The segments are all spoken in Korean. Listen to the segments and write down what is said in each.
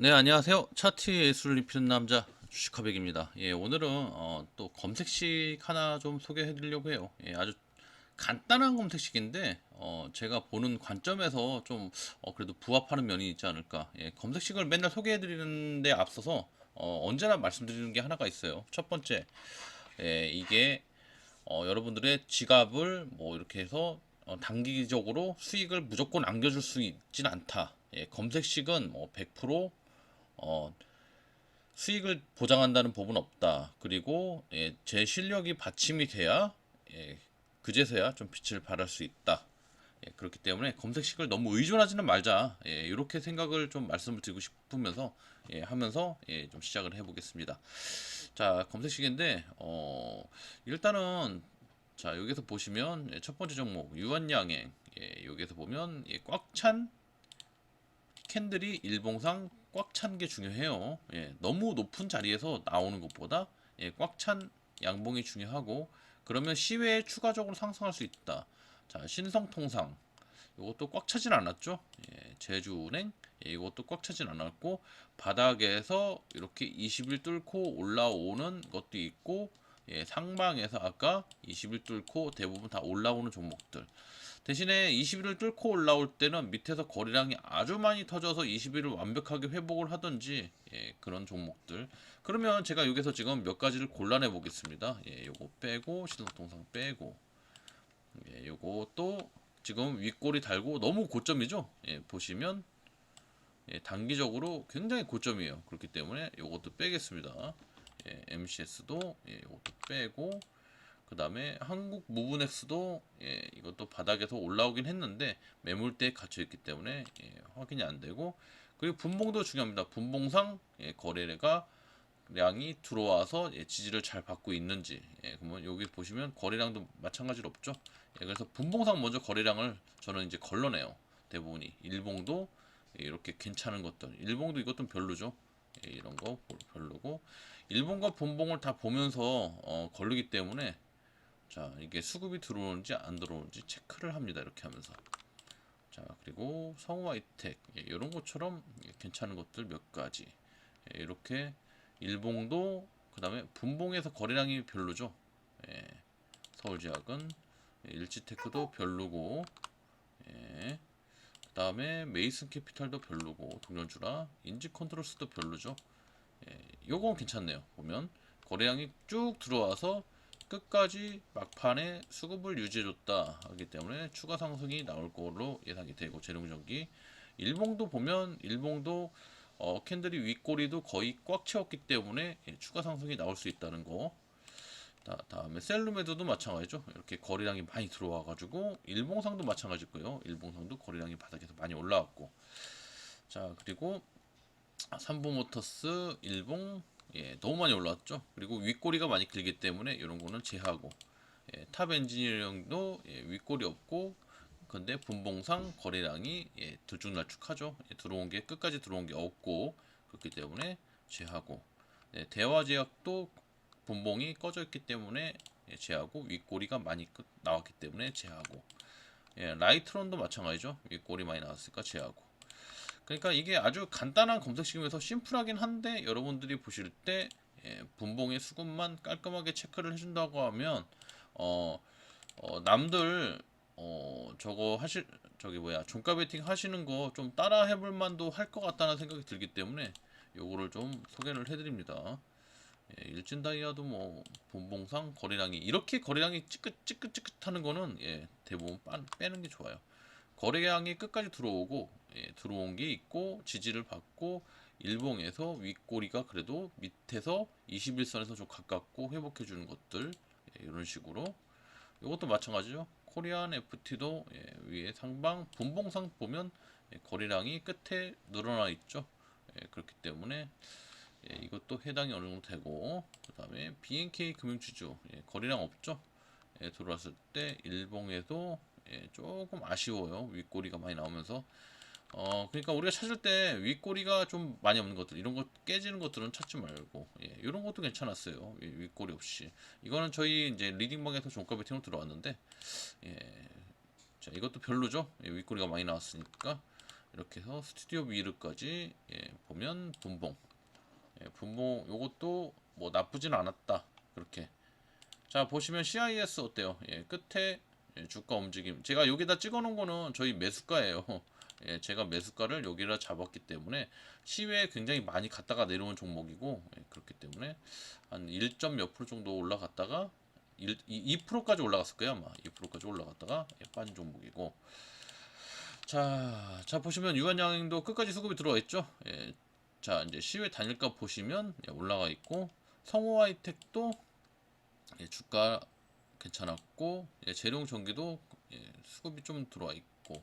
네, 안녕하세요. 차트의 예술을 입히는 남자 주식화백입니다. 예, 오늘은 어, 또 검색식 하나 좀 소개해 드리려고 해요. 예, 아주 간단한 검색식인데 어, 제가 보는 관점에서 좀 어, 그래도 부합하는 면이 있지 않을까. 예, 검색식을 맨날 소개해 드리는데 앞서서 어, 언제나 말씀드리는 게 하나가 있어요. 첫 번째, 예, 이게 어, 여러분들의 지갑을 뭐 이렇게 해서 어, 단기적으로 수익을 무조건 안겨줄 수 있진 않다. 예, 검색식은 뭐 100% 어, 수익을 보장한다는 법은 없다. 그리고 예, 제 실력이 받침이 돼야 예, 그제서야 좀 빛을 발할 수 있다. 예, 그렇기 때문에 검색식을 너무 의존하지는 말자. 예, 이렇게 생각을 좀 말씀을 드리고 싶으면서 예, 하면서 예, 좀 시작을 해보겠습니다. 자, 검색식인데 어, 일단은 자 여기서 보시면 예, 첫 번째 종목 유한양행 예, 여기서 보면 예, 꽉찬 캔들이 일봉상 꽉 찬 게 중요해요. 예, 너무 높은 자리에서 나오는 것보다 예, 꽉 찬 양봉이 중요하고 그러면 시외에 추가적으로 상승할 수 있다. 자, 신성통상 이것도 꽉 차진 않았죠. 예, 제주은행 예, 이것도 꽉 차진 않았고 바닥에서 이렇게 20일 뚫고 올라오는 것도 있고 예, 상방에서 아까 20일 뚫고 대부분 다 올라오는 종목들. 대신에 20일을 뚫고 올라올 때는 밑에서 거래량이 아주 많이 터져서 20일을 완벽하게 회복을 하든지 예, 그런 종목들. 그러면 제가 여기서 지금 몇 가지를 골라내 보겠습니다. 예, 요거 빼고 신성통상 빼고. 예, 요거 또 지금 윗골이 달고 너무 고점이죠? 예, 보시면 예, 단기적으로 굉장히 고점이에요. 그렇기 때문에 요것도 빼겠습니다 예, MCS도 예, 요것도 빼고 그 다음에 한국 무브넥스도 예, 이것도 바닥에서 올라오긴 했는데 매물대에 갇혀 있기 때문에 예, 확인이 안 되고 그리고 분봉도 중요합니다. 분봉상 예, 거래가 량이 들어와서 예, 지지를 잘 받고 있는지 예, 그러면 여기 보시면 거래량도 마찬가지로 없죠. 예, 그래서 분봉상 먼저 거래량을 저는 이제 걸러내요. 대부분이 일봉도 예, 이렇게 괜찮은 것들 일봉도 이것도 별로죠. 예, 이런 거 별로고 일봉과 분봉을 다 보면서 어, 걸르기 때문에 자 이게 수급이 들어오는지 안 들어오는지 체크를 합니다. 이렇게 하면서. 자 그리고 성우 아이텍 예, 이런 것처럼 예, 괜찮은 것들 몇 가지. 예, 이렇게 일봉도 그 다음에 분봉에서 거래량이 별로죠. 예, 서울지학은 예, 일지테크도 별로고 예, 그 다음에 메이슨 캐피탈도 별로고 동전주라 인지컨트롤스도 별로죠 예, 요건 괜찮네요 보면. 거래량이 쭉 들어와서 끝까지 막판에 수급을 유지해줬다 하기 때문에 추가 상승이 나올 걸로 예상이 되고 재룡전기. 일봉도 보면 일봉도 어, 캔들이 윗꼬리도 거의 꽉 채웠기 때문에 예, 추가 상승이 나올 수 있다는 거. 다, 다음에 셀루메드도 마찬가지죠. 이렇게 거래량이 많이 들어와 가지고 일봉상도 마찬가지고요. 일봉상도 거래량이 바닥에서 많이 올라왔고. 자 그리고 삼보모터스 일봉 예, 너무 많이 올라왔죠. 그리고 윗꼬리가 많이 길기 때문에 이런 거는 제하고 예, 탑 엔지니어링도 예, 윗꼬리 없고 근데 분봉상 거래량이 예, 들쭉날쭉하죠. 예, 들어온 게 끝까지 들어온 게 없고 그렇기 때문에 제하고 예, 대화 제약도 분봉이 꺼져 있기 때문에 예, 제하고 윗꼬리가 많이 끝, 나왔기 때문에 제하고 예, 라이트론도 마찬가지죠. 윗꼬리 많이 나왔으니까 제하고 그러니까 이게 아주 간단한 검색식이면서 심플하긴 한데 여러분들이 보실 때 예, 분봉의 수급만 깔끔하게 체크를 해준다고 하면 어, 어 남들 어 저거 하실 저기 뭐야 종가 베팅 하시는 거 좀 따라 해볼 만도 할 것 같다는 생각이 들기 때문에 요거를 좀 소개를 해드립니다. 예, 일진 다이아도 뭐 분봉상 거래량이 이렇게 거래량이 찌끗찌끗찌끗하는 거는 예, 대부분 빼는 게 좋아요. 거래량이 끝까지 들어오고 예, 들어온 게 있고 지지를 받고 일봉에서 윗꼬리가 그래도 밑에서 21선에서 좀 가깝고 회복해 주는 것들 예, 이런 식으로. 이것도 마찬가지죠. 코리안 FT도 예, 위에 상방 분봉상 보면 예, 거래량이 끝에 늘어나 있죠. 예, 그렇기 때문에 예, 이것도 해당이 어느 정도 되고 그 다음에 BNK 금융지주 예, 거래량 없죠. 예, 들어왔을 때 일봉에도 예, 조금 아쉬워요. 윗꼬리가 많이 나오면서 어 그러니까 우리가 찾을 때 윗꼬리가 좀 많이 없는 것들 이런 것 깨지는 것들은 찾지 말고 예, 이런 것도 괜찮았어요. 윗꼬리 없이. 이거는 저희 이제 리딩방에서 종가 베팅으로 들어왔는데 예, 자 이것도 별로죠? 예, 윗꼬리가 많이 나왔으니까. 이렇게 해서 스튜디오 미르까지 예, 보면 분봉. 예, 분봉 요것도 뭐 나쁘진 않았다. 그렇게. 자 보시면 CIS 어때요? 예, 끝에 예, 주가 움직임. 제가 여기다 찍어 놓은 거는 저희 매수가예요 예, 제가 매수가를 여기다 잡았기 때문에 시외에 굉장히 많이 갔다가 내려온 종목이고 예, 그렇기 때문에 한 1. 몇 프로 정도 올라갔다가 1, 2%까지 올라갔을 거예요 아마 2%까지 올라갔다가 예, 빠진 종목이고 자, 자 보시면 유한양도 끝까지 수급이 들어와 있죠. 예, 자 이제 시외 단일가 보시면 예, 올라가 있고 성호 하이텍도 예, 주가 괜찮았고 예, 재룡 전기도 예, 수급이 좀 들어와 있고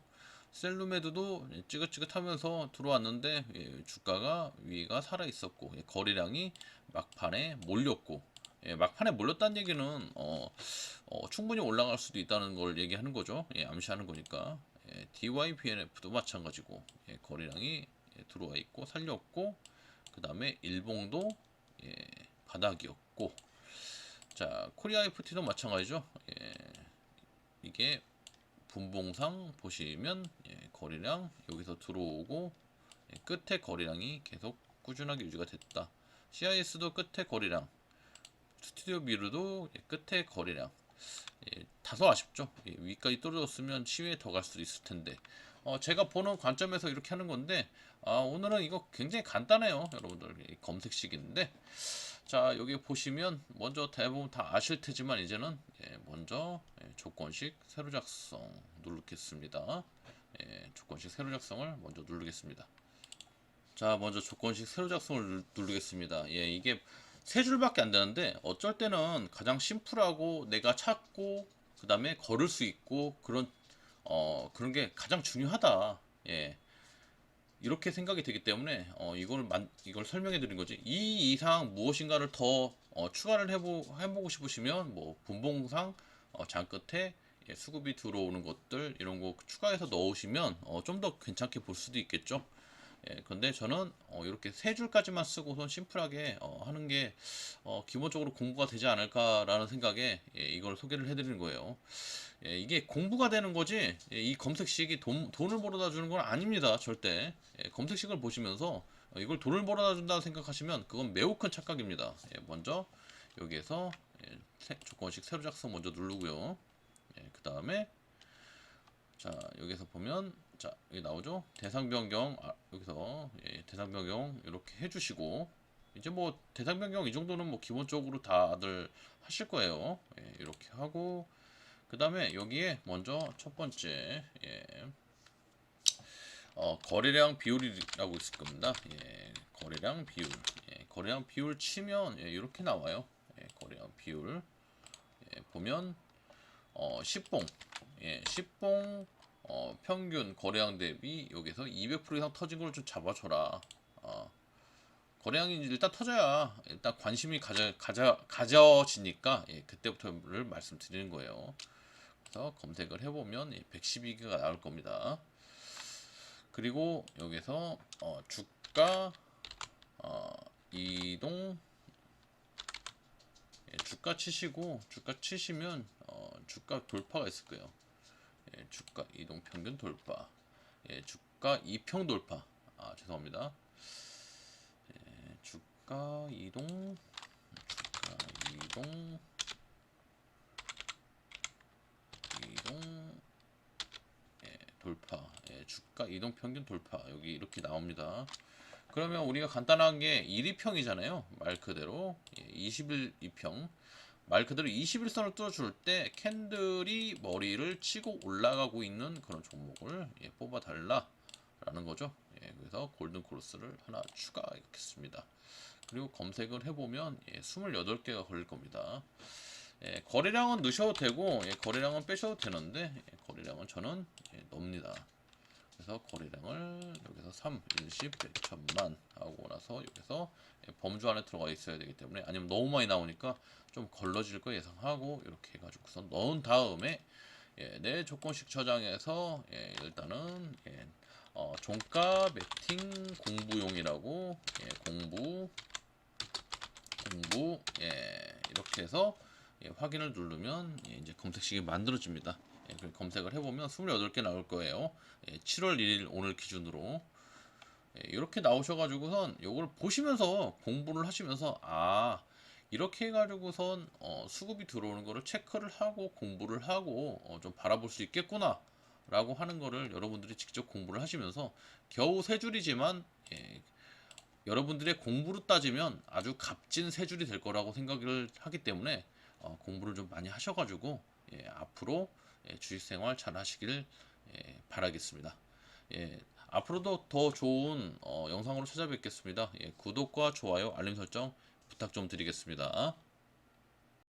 셀루메드도 예, 찌긋찌긋하면서 들어왔는데 예, 주가가 위가 살아 있었고 예, 거래량이 막판에 몰렸고 예, 막판에 몰렸다는 얘기는 어, 어, 충분히 올라갈 수도 있다는 걸 얘기하는 거죠. 예, 암시하는 거니까. 예, DYPNF도 마찬가지고 예, 거래량이 예, 들어와 있고 살렸고 그 다음에 일봉도 예, 바닥이었고 자 코리아 FT도 마찬가지죠. 예, 이게 분봉상 보시면 예, 거래량 여기서 들어오고 예, 끝에 거래량이 계속 꾸준하게 유지가 됐다. CIS도 끝에 거래량 스튜디오 미르도 예, 끝에 거래량 예, 다소 아쉽죠. 예, 위까지 떨어졌으면 시위에 더 갈 수도 있을 텐데. 어, 제가 보는 관점에서 이렇게 하는 건데, 아, 오늘은 이거 굉장히 간단해요. 여러분들, 이 검색식인데. 자, 여기 보시면, 먼저 대부분 다 아실 테지만, 이제는, 예, 먼저, 예, 조건식 세로 작성 누르겠습니다. 예, 조건식 세로 작성을 먼저 누르겠습니다. 자, 먼저 조건식 세로 작성을 누- 누르겠습니다. 예, 이게 세 줄밖에 안 되는데 어쩔 때는 가장 심플하고 내가 찾고 그 다음에 걸을 수 있고 그런 어 그런 게 가장 중요하다. 예. 이렇게 생각이 되기 때문에 어 이걸 만 이걸 설명해 드린 거지. 이 이상 무엇인가를 더 어, 추가를 해보 해보고 싶으시면 뭐 분봉상 어, 장 끝에 예, 수급이 들어오는 것들 이런 거 추가해서 넣으시면 어, 좀 더 괜찮게 볼 수도 있겠죠. 예, 근데 저는 어, 이렇게 세 줄까지만 쓰고선 심플하게 어, 하는 게 어, 기본적으로 공부가 되지 않을까라는 생각에 예, 이걸 소개를 해드리는 거예요. 예, 이게 공부가 되는 거지 예, 이 검색식이 돈, 돈을 벌어다 주는 건 아닙니다. 절대 예, 검색식을 보시면서 어, 이걸 돈을 벌어다 준다고 생각하시면 그건 매우 큰 착각입니다. 예, 먼저 여기에서 예, 새- 조건식 세로 작성 먼저 누르고요. 예, 그 다음에 자 여기서 보면 자 여기 나오죠? 대상 변경 아, 여기서 예, 대상 변경 이렇게 해주시고 이제 뭐 대상 변경 이 정도는 뭐 기본적으로 다들 하실 거예요. 예, 이렇게 하고 그 다음에 여기에 먼저 첫 번째 예, 어, 거래량 비율이라고 있을 겁니다. 예, 거래량 비율. 예, 거래량 비율 치면 예, 이렇게 나와요. 예, 거래량 비율. 예, 보면 어, 10봉. 예, 10봉 어, 평균 거래량 대비 여기서 200% 이상 터진 걸 좀 잡아줘라. 어, 거래량이 일단 터져야 일단 관심이 가져, 가져, 가져지니까 예, 그때부터를 말씀드리는 거예요. 그래서 검색을 해보면 예, 112개가 나올 겁니다. 그리고 여기서 어, 주가 어, 이동 예, 주가 치시고 주가 치시면 어, 주가 돌파가 있을 거예요. 예, 주가 이동 평균 돌파. 예, 주가 이평 돌파. 아, 죄송합니다. 예, 주가 이동 주가 이동 이동 예, 돌파. 예, 주가 이동 평균 돌파. 여기 이렇게 나옵니다. 그러면 우리가 간단한 게 1위평이잖아요. 말 그대로 예, 21위평. 말 그대로 21선을 뚫어줄 때 캔들이 머리를 치고 올라가고 있는 그런 종목을 예, 뽑아달라 라는 거죠. 예, 그래서 골든 크로스를 하나 추가하겠습니다. 그리고 검색을 해보면 예, 28개가 걸릴 겁니다. 예, 거래량은 넣으셔도 되고 예, 거래량은 빼셔도 되는데 예, 거래량은 저는 예, 넣습니다. 그래서 거래량을 여기서 3, 10, 100, 1000만 하고 나서 여기서 예, 범주 안에 들어가 있어야 되기 때문에 아니면 너무 많이 나오니까 좀 걸러질 거 예상하고 이렇게 해가지고서 넣은 다음에 예, 내 조건식 저장해서 예, 일단은 예, 어, 종가 매팅 공부용이라고 예, 공부 공부 예, 이렇게 해서 예, 확인을 누르면 예, 이제 검색식이 만들어집니다. 예. 검색을 해보면 28개 나올 거예요. 예, 7월 1일 오늘 기준으로 예, 이렇게 나오셔가지고선 요걸 보시면서 공부를 하시면서 아 이렇게 해가지고선 어, 수급이 들어오는 거를 체크를 하고 공부를 하고 어, 좀 바라볼 수 있겠구나 라고 하는 거를 여러분들이 직접 공부를 하시면서 겨우 세 줄이지만 예, 여러분들의 공부로 따지면 아주 값진 세 줄이 될 거라고 생각을 하기 때문에 어, 공부를 좀 많이 하셔가지고 예, 앞으로 예, 주식생활 잘 하시길 예, 바라겠습니다. 예, 앞으로도 더 좋은 어, 영상으로 찾아뵙겠습니다. 예, 구독과 좋아요, 알림 설정 부탁 좀 드리겠습니다.